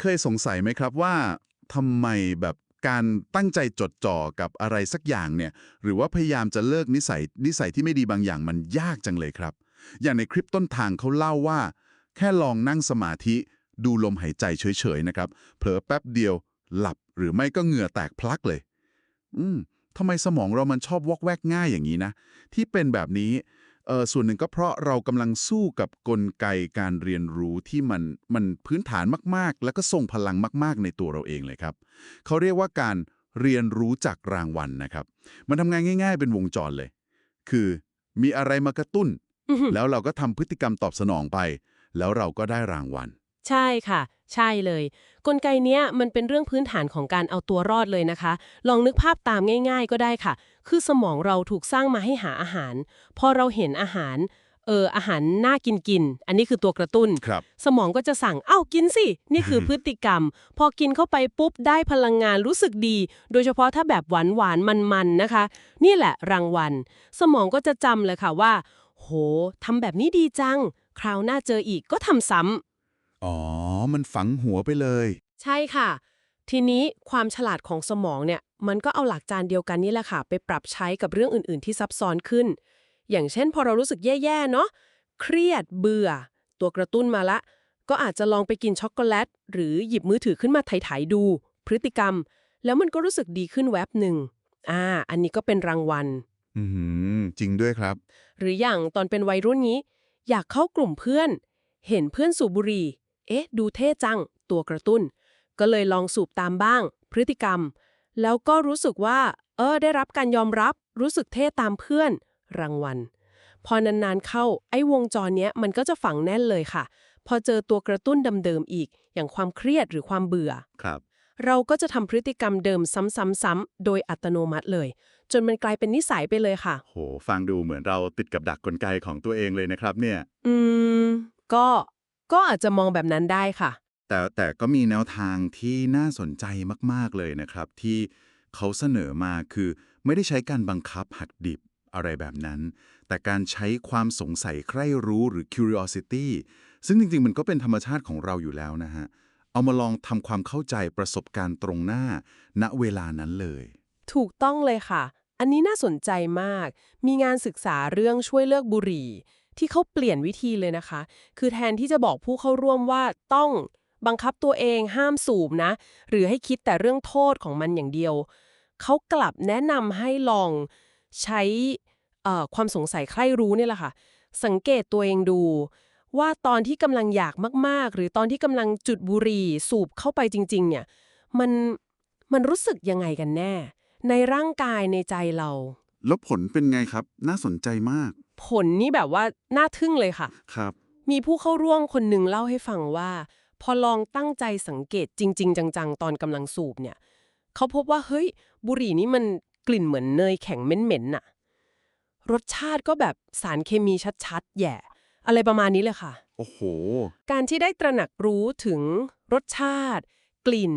เคยสงสัยไหมครับว่าทำไมแบบการตั้งใจจดจ่อกับอะไรสักอย่างเนี่ย หรือว่าพยายามจะเลิกนิสัยนิสัยที่ไม่ดีบางอย่างมันยากจังเลยครับ อย่างในคลิปต้นทางเขาเล่าว่า แค่ลองนั่งสมาธิดูลมหายใจเฉยๆนะครับ เผลอแป๊บเดียวหลับหรือไม่ก็เหงื่อแตกพลักเลย อืมทำไมสมองเรามันชอบวอกแวกง่ายอย่างนี้นะ ที่เป็นแบบนี้ เออส่วนหนึ่งก็เพราะเรากำลังสู้กับกลไกการเรียนรู้ที่มันมันพื้นฐานมากๆ แล้วก็ทรงพลังมาก ๆ ในตัวเราเองเลยครับ เขาเรียกว่าการเรียนรู้จากรางวัลนะครับ มันทำงานง่าย ๆ เป็นวงจรเลย คือมีอะไรมากระตุ้นอือหือแล้วเราก็ทำพฤติกรรมตอบสนองไป แล้วเราก็ได้รางวัล ใช่ค่ะ ใช่เลย กลไกเนี้ยมันเป็นเรื่องพื้นฐานของการเอาตัวรอดเลยนะคะ ลองนึกภาพตามง่าย ๆ ก็ได้ค่ะ คือสมองเราถูกสร้างมาให้หาอาหาร พอเราเห็นอาหาร เอออาหารน่ากินกิน อันนี้คือตัวกระตุ้น ครับ สมองก็จะสั่งเอ้ากินสิ นี่คือ พฤติกรรม พอกินเข้าไปปุ๊บได้พลังงานรู้สึกดี โดยเฉพาะถ้าแบบหวานหวานมันมันๆนะคะ นี่แหละรางวัล สมองก็จะจำเลยค่ะว่า โหทำแบบนี้ดีจัง คราวหน้าเจออีกก็ทำซ้ำ อ๋อ มันฝังหัวไปเลย ใช่ค่ะ ทีนี้ความฉลาดของสมองเนี่ยมันก็เอาหลักการเดียวกันนี่แหละค่ะ ไปปรับใช้กับเรื่องอื่น ๆ ที่ซับซ้อนขึ้น อย่างเช่น พอเรารู้สึกแย่ๆเนาะเครียดเบื่อ ตัวกระตุ้นมาละ ก็อาจจะลองไปกินช็อกโกแลต หรือหยิบมือถือขึ้นมาไถ่ายๆดู พฤติกรรม แล้วมันก็รู้สึกดีขึ้นแวบหนึ่งอ่า อันนี้ก็เป็นรางวัล อืมจริงด้วยครับ หรืออย่างตอนเป็นวัยรุ่นนี้ อยากเข้ากลุ่มเพื่อน เห็นเพื่อนสูบบุหรี่ เอ๊ะ ดูเท่จัง ตัวกระตุ้น ก็เลยลองสูบตามบ้าง พฤติกรรม แล้วก็รู้สึกว่า เออ ได้รับการยอมรับ รู้สึกเท่ตามเพื่อน รางวัล พอนานๆเข้า ไอ้วงจรเนี้ยมันก็จะฝังแน่นเลยค่ะ พอเจอตัวกระตุ้นเดิมๆอีก อย่างความเครียดหรือความเบื่อ ครับ เราก็จะทำพฤติกรรมเดิมซ้ำๆๆ โดยอัตโนมัติเลย จนมันกลายเป็นนิสัยไปเลยค่ะ โห ฟังดูเหมือนเราติดกับดักกลไกของตัวเองเลยนะครับเนี่ย อืม ก็ ก็อาจจะมองแบบนั้นได้ค่ะ แต่แต่ก็มีแนวทางที่น่าสนใจมาก ๆ เลยนะครับ ที่เขาเสนอมาคือไม่ได้ใช้การบังคับหักดิบอะไรแบบนั้น แต่การใช้ความสงสัยใคร่รู้หรือ curiosity ซึ่งจริง ๆ มันก็เป็นธรรมชาติของเราอยู่แล้วนะฮะ เอามาลองทำความเข้าใจประสบการณ์ตรงหน้า ณเวลานั้นเลย ถูกต้องเลยค่ะ อันนี้น่าสนใจมาก มีงานศึกษาเรื่องช่วยเลิกบุหรี่ ที่เขาเปลี่ยนวิธีเลยนะคะ คือแทนที่จะบอกผู้เข้าร่วมว่าต้อง บังคับตัวเองห้ามสูบนะ หรือให้คิดแต่เรื่องโทษของมันอย่างเดียว เขากลับแนะนำให้ลองใช้เอ่อความสงสัยใคร่รู้เนี่ยแหละค่ะ สังเกตตัวเองดู ว่าตอนที่กำลังอยากมาก ๆ หรือตอนที่กำลังจุดบุหรี่สูบเข้าไปจริง ๆ เนี่ย มันมันรู้สึกยังไงกันแน่ ในร่างกายในใจเรา แล้วผลเป็นไงครับ น่าสนใจมาก ผลนี่แบบว่าน่าทึ่งเลยค่ะ ครับ มีผู้เข้าร่วมคนหนึ่งเล่าให้ฟังว่า พอลองตั้งใจสังเกตจริง ๆ จังๆ ตอนกำลังสูบเนี่ยเขาพบว่าเฮ้ย บุหรี่นี่มันกลิ่นเหมือนเนยแข็งเหม็นๆน่ะ รสชาติก็แบบสารเคมีชัดๆ แย่ อะไรประมาณนี้เลยค่ะ โอ้โห การที่ได้ตระหนักรู้ถึงรสชาติ กลิ่น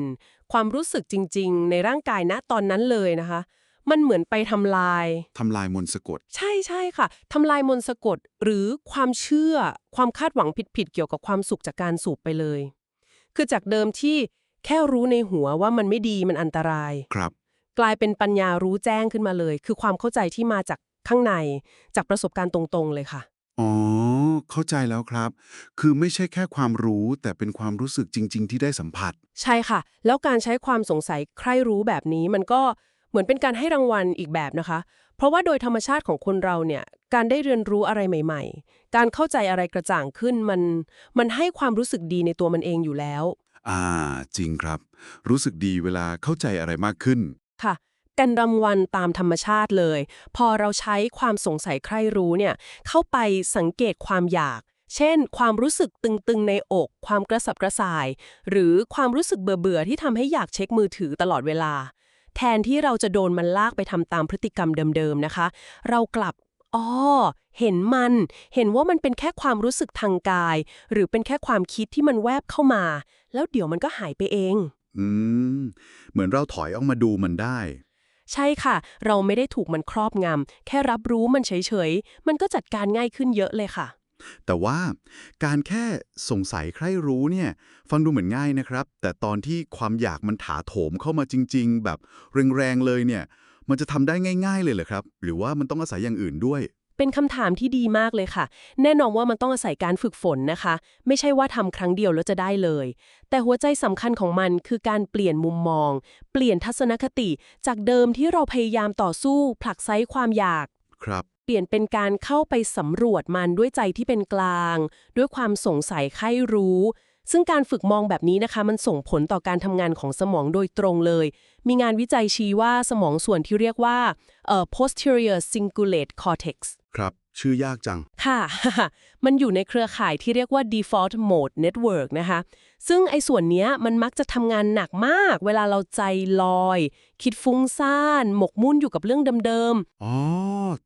ความรู้สึกจริง ๆ ในร่างกายณตอนนั้นเลยนะคะ มันเหมือนไปทำลาย ทำลายมนต์สะกด ใช่ใช่ค่ะทำลายมนต์สะกด หรือความเชื่อความคาดหวังผิดๆเกี่ยวกับความสุขจากการสูบไปเลย คือจากเดิมที่แค่รู้ในหัวว่ามันไม่ดีมันอันตราย ครับ กลายเป็นปัญญารู้แจ้งขึ้นมาเลย คือความเข้าใจที่มาจากข้างในจากประสบการณ์ตรงๆเลยค่ะ อ๋อ เข้าใจแล้วครับ คือไม่ใช่แค่ความรู้แต่เป็นความรู้สึกจริง ๆ ที่ได้สัมผัส ใช่ค่ะ แล้วการใช้ความสงสัยใคร่รู้แบบนี้มันก็ เหมือนเป็นการให้รางวัลอีกแบบนะคะ เพราะว่าโดยธรรมชาติของคนเราเนี่ย การได้เรียนรู้อะไรใหม่ ๆ การเข้าใจอะไรกระจ่างขึ้นมัน มันให้ความรู้สึกดีในตัวมันเองอยู่แล้ว อ่า จริงครับ รู้สึกดีเวลาเข้าใจอะไรมากขึ้น ค่ะการรางวัลตามธรรมชาติเลย พอเราใช้ความสงสัยใคร่รู้เนี่ย เข้าไปสังเกตความอยาก เช่น ความรู้สึกตึงๆในอก ความกระสับกระส่าย หรือความรู้สึกเบื่อๆที่ทำให้อยากเช็คมือถือตลอดเวลา แทนที่เราจะโดนมันลากไปทำตามพฤติกรรมเดิมๆนะคะ เรากลับอ๋อเห็นมัน เห็นว่ามันเป็นแค่ความรู้สึกทางกาย หรือเป็นแค่ความคิดที่มันแวบเข้ามา แล้วเดี๋ยวมันก็หายไปเอง อืม เหมือนเราถอยออกมาดูมันได้ ใช่ค่ะ เราไม่ได้ถูกมันครอบงำแค่รับรู้มันเฉยๆ มันก็จัดการง่ายขึ้นเยอะเลยค่ะ แต่ว่าการแค่สงสัยใครรู้เนี่ย ฟังดูเหมือนง่ายนะครับ แต่ตอนที่ความอยากมันถาโถมเข้ามาจริง ๆ แบบแรงๆเลยเนี่ย มันจะทำได้ง่าย ๆ เลยเหรอครับ หรือว่ามันต้องอาศัยอย่างอื่นด้วยเป็นคำถามที่ดีมากเลยค่ะ แน่นอนว่ามันต้องอาศัยการฝึกฝนนะคะ ไม่ใช่ว่าทำครั้งเดียวแล้วจะได้เลย แต่หัวใจสำคัญของมันคือการเปลี่ยนมุมมอง เปลี่ยนทัศนคติ จากเดิมที่เราพยายามต่อสู้ผลักไซความอยาก ครับเป ลี่ยนเป็นการเข้าไปสำรวจมันด้วยใจที่เป็นกลาง ด้วยความสงสัยใคร่รู้ ซึ่งการฝึกมองแบบนี้นะคะมันส่งผลต่อการทำงานของสมองโดยตรงเลย มีงานวิจัยชี้ว่าสมองส่วนที่เรียกว่า posterior cingulate cortex ครับ ชื่อยากจัง ค่ะ มันอยู่ในเครือข่ายที่เรียกว่า default mode network นะคะ ซึ่งไอ้ส่วนเนี้ยมันมักจะทำงานหนักมาก เวลาเราใจลอย คิดฟุ้งซ่าน หมกมุ่นอยู่กับเรื่องเดิมอ๋อ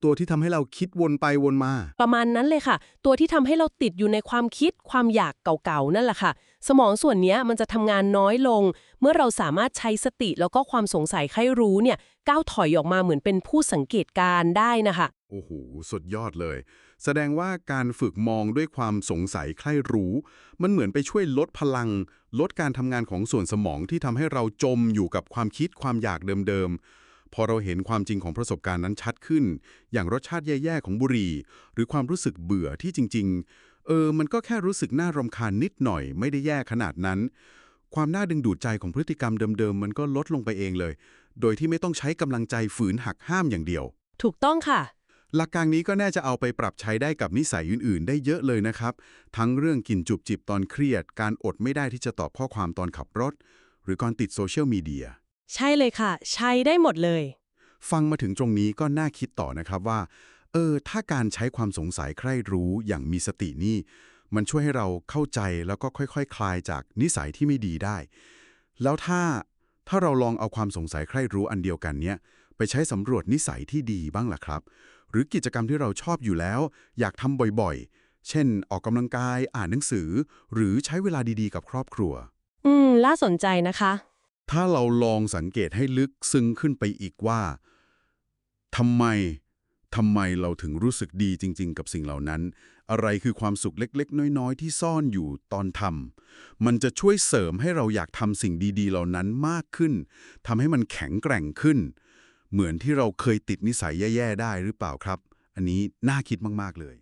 ตัวที่ทำให้เราคิดวนไปวนมาๆประมาณนั้นเลยค่ะ ตัวที่ทำให้เราติดอยู่ในความคิดความอยากเก่าๆ นั่นแหละค่ะ สมองส่วนเนี้ยมันจะทำงานน้อยลง เมื่อเราสามารถใช้สติแล้วก็ความสงสัยใครรู้เนี่ยก้าวถอยออกมาเหมือนเป็นผู้สังเกตการณ์ได้นะคะโอ้โห สุดยอดเลย แสดงว่าการฝึกมองด้วยความสงสัยใคร่รู้ มันเหมือนไปช่วยลดพลัง ลดการทำงานของส่วนสมองที่ทำให้เราจมอยู่กับความคิดความอยากเดิมๆ พอเราเห็นความจริงของประสบการณ์นั้นชัดขึ้น อย่างรสชาติแย่ๆของบุหรี่ หรือความรู้สึกเบื่อที่จริง ๆ เออ มันก็แค่รู้สึกน่ารำคาญนิดหน่อย ไม่ได้แย่ขนาดนั้น ความน่าดึงดูดใจของพฤติกรรมเดิมๆ มันก็ลดลงไปเองเลย โดยที่ไม่ต้องใช้กำลังใจฝืนหักห้ามอย่างเดียว ถูกต้องค่ะ หลักการนี้ก็น่าจะเอาไปปรับใช้ได้กับนิสัยอื่น ๆ ได้เยอะเลยนะครับ ทั้งเรื่องกินจุบจิบตอนเครียด การอดไม่ได้ที่จะตอบข้อความตอนขับรถ หรือการติดโซเชียลมีเดีย ใช่เลยค่ะ ใช้ได้หมดเลย ฟังมาถึงตรงนี้ก็น่าคิดต่อนะครับว่า เออ ถ้าการใช้ความสงสัยใคร่รู้อย่างมีสตินี่ มันช่วยให้เราเข้าใจแล้วก็ค่อยๆคคลายจากนิสัยที่ไม่ดีได้ แล้วถ้าถ้าเราลองเอาความสงสัยใคร่รู้อันเดียวกันเนี้ยไปใช้สำรวจนิสัยที่ดีบ้างล่ะครับห รือกิจกรรมที่เราชอบอยู่แล้ว อยากทำบ่อยๆ เช่น ออกกำลังกาย อ่านหนังสือ หรือใช้เวลาดีๆ กับครอบครัว อืมน่าสนใจนะคะ ถ้าเราลองสังเกตให้ลึกซึ้งขึ้นไปอีกว่าทำไมทำไมเราถึงรู้สึกดีจริง ๆ กับสิ่งเหล่านั้น อะไรคือความสุขเล็กๆ น้อยๆ ที่ซ่อนอยู่ตอนทำมันจะช่วยเสริมให้เราอยากทำสิ่งดีๆ เหล่านั้นมากขึ้นทำให้มันแข็งแกร่งขึ้น เหมือนที่เราเคยติดนิสัยแย่ ๆ ได้หรือเปล่าครับ อันนี้น่าคิดมาก ๆ เลย